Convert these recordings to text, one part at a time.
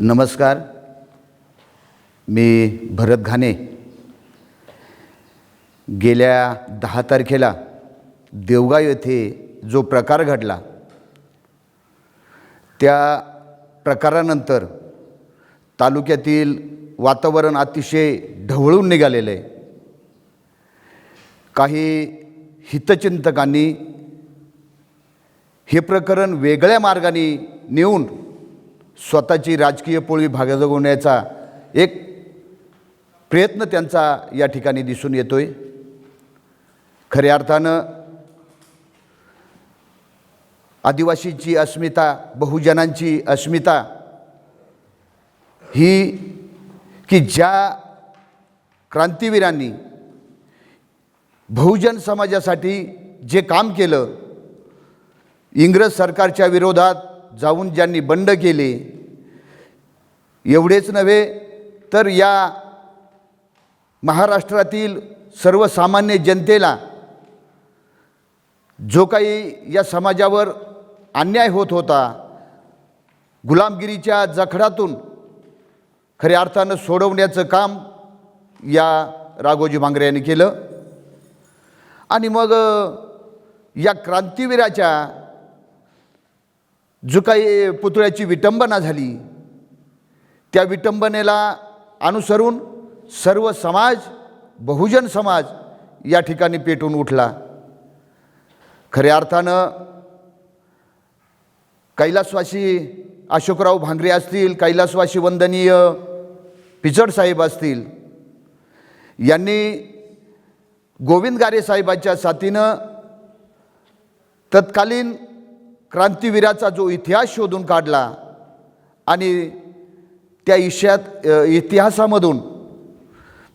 नमस्कार. मी भरत घाणे. गेल्या दहा तारखेला देवगाव येथे जो प्रकार घडला त्या प्रकारानंतर तालुक्यातील वातावरण अतिशय ढवळून निघालेलं. आहे काही हितचिंतकांनी हे प्रकरण वेगळ्या मार्गाने नेऊन स्वतःची राजकीय पोळी जगवण्याचा एक प्रयत्न त्यांचा या ठिकाणी दिसून येतो आहे खऱ्या अर्थानं आदिवासींची अस्मिता बहुजनांची अस्मिता ही की ज्या क्रांतिवीरांनी बहुजन समाजासाठी जे काम केलं इंग्रज सरकारच्या विरोधात जाऊन ज्यांनी बंड केले एवढेच नव्हे तर या महाराष्ट्रातील सर्वसामान्य जनतेला जो काही या समाजावर अन्याय होत होता गुलामगिरीच्या जखडातून खऱ्या अर्थानं सोडवण्याचं काम या राघोजी भांगरे यांनी केलं. आणि मग या क्रांतिवीराच्या जो काही पुतळ्याची विटंबना झाली त्या विटंबनेला अनुसरून सर्व समाज बहुजन समाज या ठिकाणी पेटून उठला. खऱ्या अर्थानं कैलासवासी अशोकराव भांगरे असतील कैलासवासी वंदनीय पिचड साहेब असतील यांनी गोविंद गारे साहेबांच्या साथीनं तत्कालीन क्रांतिवीराचा जो इतिहास शोधून काढला आणि त्या इशात इतिहासामधून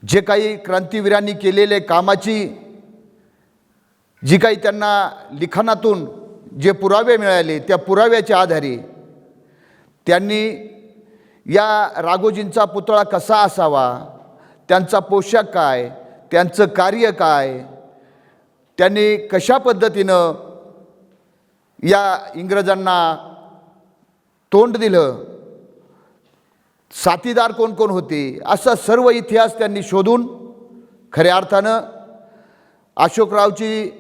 जे काही क्रांतिवीरांनी केलेले कामाची जी काही त्यांना लिखाणातून जे पुरावे मिळाले त्या पुराव्याच्या आधारे त्यांनी या राघोजींचा पुतळा कसा असावा त्यांचा पोशाख काय त्यांचं कार्य काय त्यांनी कशा पद्धतीनं या इंग्रजांना तोंड दिलं. साथीदार कोण कोण होते? असा सर्व इतिहास त्यांनी शोधून खऱ्या अर्थानं अशोकरावची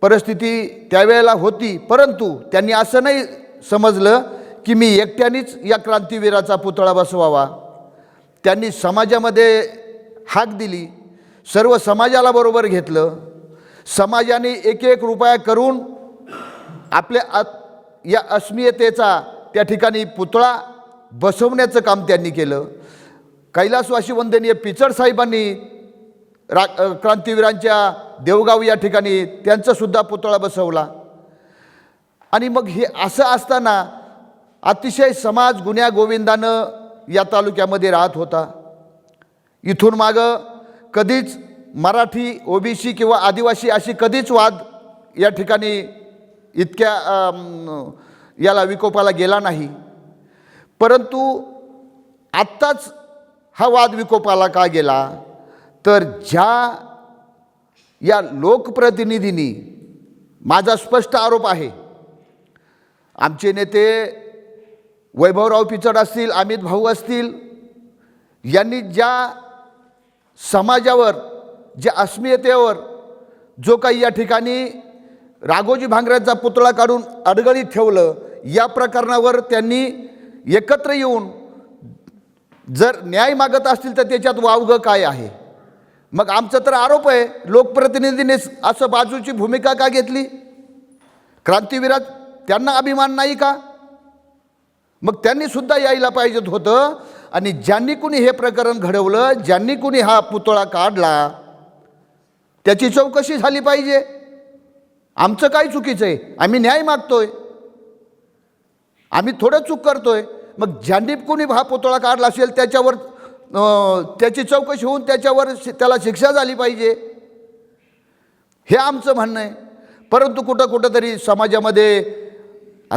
परिस्थिती त्यावेळेला होती. परंतु त्यांनी असं नाही समजलं की मी एकट्यानेच या क्रांतिवीराचा पुतळा बसवावा. त्यांनी समाजामध्ये हाक दिली. सर्व समाजाला बरोबर घेतलं. समाजाने एक एक रुपया करून आपल्या अ या अस्मियतेचा त्या ठिकाणी पुतळा बसवण्याचं काम त्यांनी केलं. कैलासवासी वंदनीय पिचड साहेबांनी रा क्रांतीवीरांच्या देवगाव या ठिकाणी त्यांचासुद्धा पुतळा बसवला. आणि मग हे असं असताना अतिशय समाज गुन्ह्या गोविंदानं या तालुक्यामध्ये राहत होता. इथून मागं कधीच मराठी ओबीसी किंवा आदिवासी अशी कधीच वाद या ठिकाणी इतक्या याला विकोपाला गेला नाही. परंतु आत्ताच हा वाद विकोपाला का गेला? तर ज्या या लोकप्रतिनिधींनी माझा स्पष्ट आरोप आहे. आमचे नेते वैभवराव पिचड असतील अमित भाऊ असतील यांनी ज्या समाजावर ज्या अस्मियतेवर जो काही या ठिकाणी राघोजी भांगऱ्याचा पुतळा काढून अडगळीत ठेवलं या प्रकरणावर त्यांनी एकत्र येऊन जर न्याय मागत असतील तर त्याच्यात वावगं काय आहे? मग आमचा तर आरोप आहे लोकप्रतिनिधीने असं बाजूची भूमिका का घेतली? क्रांतिवीरात त्यांना अभिमान नाही का? मग त्यांनी सुद्धा यायला पाहिजेत होतं आणि ज्यांनी कुणी हे प्रकरण घडवलं ज्यांनी कुणी हा पुतळा काढला त्याची चौकशी झाली पाहिजे. आमचं काय चुकीचं आहे? आम्ही न्याय मागतोय. आम्ही थोडं चूक करतोय. मग ज्यांनी कोणी हा पुतळा काढला असेल त्याच्यावर त्याची चौकशी होऊन त्याच्यावर शि- त्याला शिक्षा झाली पाहिजे. हे आमचं म्हणणं आहे. परंतु कुठं कुठं तरी समाजामध्ये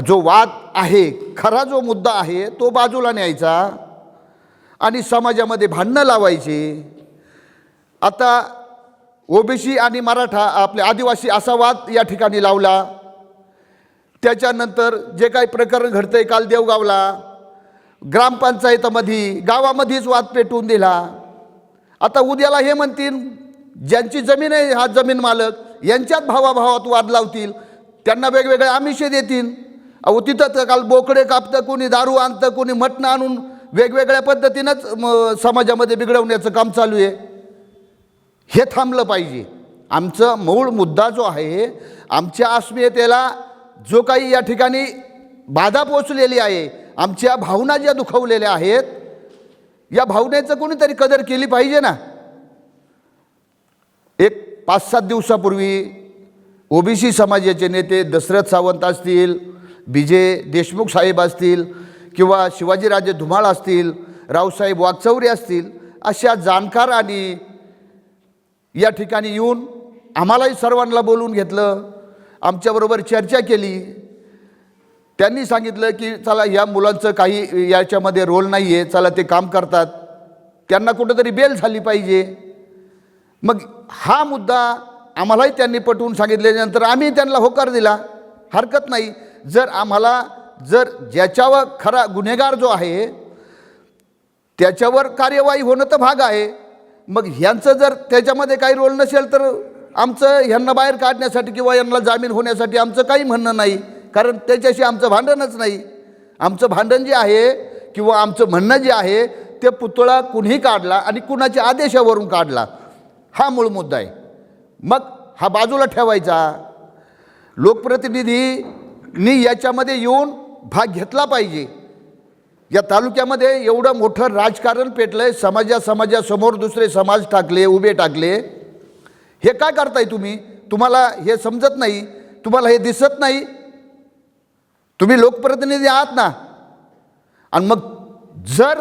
जो वाद आहे खरा जो मुद्दा आहे तो बाजूला न्यायचा आणि समाजामध्ये भांडणं लावायची. आता ओबीसी आणि मराठा आपले आदिवासी असा वाद या ठिकाणी लावला. त्याच्यानंतर जे काही प्रकरण घडतं आहे काल देवगावला ग्रामपंचायतमध्ये गावामध्येच वाद पेटवून दिला. आता उद्याला हे म्हणतील ज्यांची जमीन आहे हा जमीन मालक यांच्यात भावाभावात वाद लावतील. त्यांना वेगवेगळे आमिषे देतील. अहो तिथं तर काल बोकडे कापतं कोणी दारू आणतं कोणी मटणं आणून वेगवेगळ्या पद्धतीनंच म, समाजामध्ये बिघडवण्याचं काम चालू आहे. हे थांबलं पाहिजे. आमचं मूळ मुद्दा जो आहे आमच्या अस्मितेला जो काही या ठिकाणी बाधा पोचलेली आहे आमच्या भावना ज्या दुखवलेल्या आहेत या भावनेचं कोणीतरी कदर केली पाहिजे ना? एक पाच सात दिवसापूर्वी ओबीसी समाजाचे नेते दशरथ सावंत असतील विजय देशमुख साहेब असतील किंवा शिवाजीराजे धुमाळ असतील रावसाहेब वागचौरे असतील अशा जाणकार आणि या ठिकाणी येऊन आम्हालाही सर्वांना बोलून घेतलं. आमच्याबरोबर चर्चा केली. त्यांनी सांगितलं की चला या मुलांचं काही याच्यामध्ये रोल नाही आहे चला ते काम करतात. त्यांना कुठंतरी बेल झाली पाहिजे. मग हा मुद्दा आम्हालाही त्यांनी पटवून सांगितल्यानंतर आम्ही त्यांना होकार दिला. हरकत नाही. जर आम्हाला जर ज्याच्यावर खरा गुन्हेगार जो आहे त्याच्यावर कार्यवाही होणं तर भाग आहे. मग ह्यांचं जर त्याच्यामध्ये काही रोल नसेल तर आमचं ह्यांना बाहेर काढण्यासाठी किंवा यांना जामीन होण्यासाठी आमचं काही म्हणणं नाही. कारण त्याच्याशी आमचं भांडणच नाही. आमचं भांडण जे आहे किंवा आमचं म्हणणं जे आहे ते पुतळा कुणी काढला आणि कुणाच्या आदेशावरून काढला हा मूळ मुद्दा आहे. मग हा बाजूला ठेवायचा. लोकप्रतिनिधींनी याच्यामध्ये येऊन भाग घेतला पाहिजे. या तालुक्यामध्ये एवढं मोठं राजकारण पेटलं आहे समाजा समाजासमोर दुसरे समाज टाकले उभे टाकले. हे काय करताय तुम्ही? तुम्हाला हे समजत नाही तुम्हाला हे दिसत नाही. तुम्ही लोकप्रतिनिधी आहात ना. आणि मग जर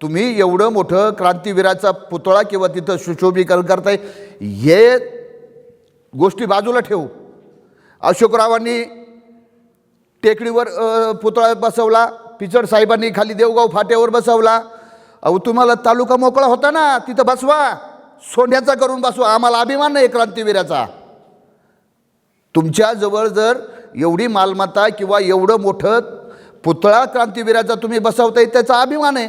तुम्ही एवढं मोठं क्रांतीवीराचा पुतळा किंवा तिथं सुशोभीकरण करताय हे गोष्टी बाजूला ठेवू. अशोकरावांनी टेकडीवर पुतळा बसवला. पिचड साहेबांनी खाली देवगाव फाट्यावर बसवला. अहो तुम्हाला तालुका मोकळा होता ना तिथं बसवा. सोन्याचा करून बसवा. आम्हाला अभिमान आहे क्रांतीवीराचा. तुमच्याजवळ जर एवढी मालमत्ता किंवा एवढं मोठं पुतळा क्रांतीवीराचा तुम्ही बसवताय त्याचा अभिमान आहे.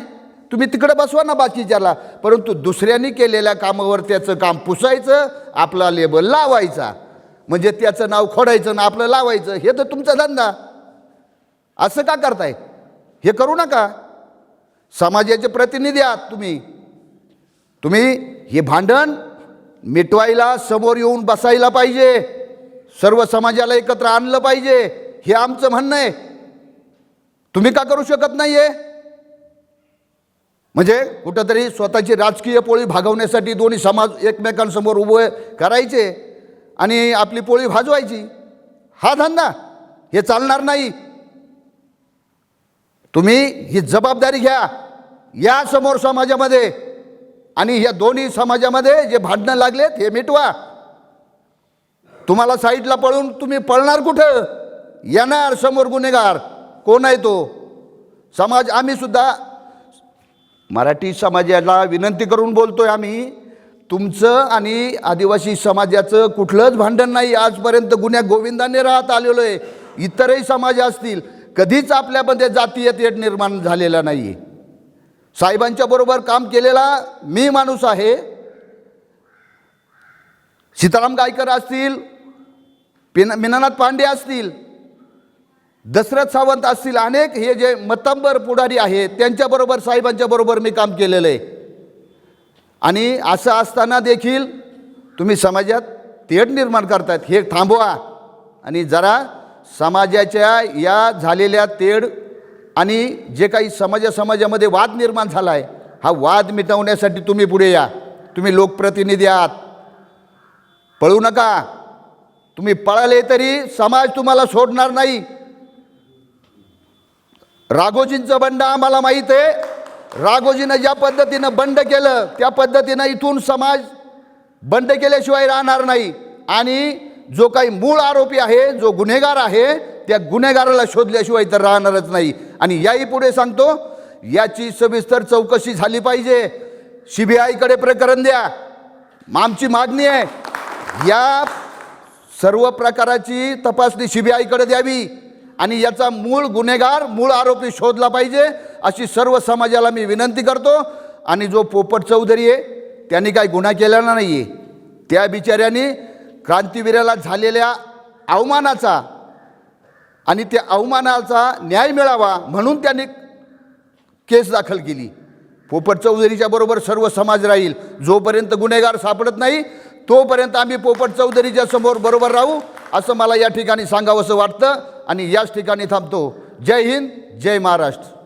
तुम्ही तिकडे बसवा ना बाकीच्याला. परंतु दुसऱ्यांनी केलेल्या कामावर त्याचं काम पुसायचं आपला लेबल लावायचा. म्हणजे त्याचं नाव खोडायचं ना आपलं लावायचं हे तर तुमचा धंदा. असं का करताय? हे करू नका. समाजाचे प्रतिनिधी आहात तुम्ही. तुम्ही हे भांडण मिटवायला समोर येऊन बसायला पाहिजे. सर्व समाजाला एकत्र आणलं पाहिजे. हे आमचं म्हणणं आहे. तुम्ही का करू शकत नाही आहे म्हणजे कुठंतरी स्वतःची राजकीय पोळी भागवण्यासाठी दोन्ही समाज एकमेकांसमोर उभे करायचे आणि आपली पोळी भाजवायची. हा धंदा. हे चालणार नाही. तुम्ही ही जबाबदारी घ्या. या समोर समाजामध्ये आणि या दोन्ही समाजामध्ये जे भांडणं लागलेत हे मिटवा. तुम्हाला साईडला पळून तुम्ही पळणार कुठं? येणार समोर गुन्हेगार. कोण आहे तो? समाज आम्ही सुद्धा मराठी समाजाला विनंती करून बोलतोय आम्ही. तुमचं आणि आदिवासी समाजाचं कुठलंच भांडण नाही. आजपर्यंत गुन्ह्या गोविंदाने राहत आलेलो आहे. इतरही समाज असतील. कधीच आपल्यामध्ये जातीय तेढ निर्माण झालेला नाही आहे साहेबांच्या बरोबर काम केलेला मी माणूस आहे. सीताराम गायकर असतील पिन मीनानाथ पांडे असतील दशरथ सावंत असतील अनेक हे जे मतंबर पुढारी आहेत त्यांच्याबरोबर साहेबांच्या बरोबर मी काम केलेलं आहे आणि असं असताना देखील तुम्ही समाजात तेढ निर्माण करतात हे थांबवा. आणि जरा समाजाच्या या झालेल्या तेढ आणि जे काही समाजा समाजामध्ये वाद निर्माण झाला आहे हा वाद मिटवण्यासाठी तुम्ही पुढे या. तुम्ही लोकप्रतिनिधी आहात. पळू नका. तुम्ही पळाले तरी समाज तुम्हाला सोडणार नाही. राघोजींचं बंड आम्हाला माहीत आहे. राघोजीनं ज्या पद्धतीनं बंड केलं त्या पद्धतीनं इथून समाज बंड केल्याशिवाय राहणार नाही. आणि जो काही मूळ आरोपी आहे जो गुन्हेगार आहे त्या गुन्हेगाराला शोधल्याशिवाय तर राहणारच नाही. आणि याही पुढे सांगतो याची सविस्तर चौकशी झाली पाहिजे. सी बी आयकडे प्रकरण द्या. आमची मागणी आहे या सर्व प्रकाराची तपासणी सी बी आयकडे द्यावी. आणि याचा मूळ गुन्हेगार मूळ आरोपी शोधला पाहिजे अशी सर्व समाजाला मी विनंती करतो. आणि जो पोपट चौधरी आहे त्यांनी काही गुन्हा केलेला नाही आहे त्या बिचाऱ्यांनी क्रांतिवीराला झालेल्या अवमानाचा आणि त्या अवमानाचा न्याय मिळावा म्हणून त्यांनी केस दाखल केली. पोपट चौधरीच्या बरोबर सर्व समाज राहील. जोपर्यंत गुन्हेगार सापडत नाही तोपर्यंत आम्ही पोपट चौधरीच्या समोर बरोबर राहू असं मला या ठिकाणी सांगावंसं वाटतं. आणि याच ठिकाणी थांबतो. जय हिंद जय महाराष्ट्र.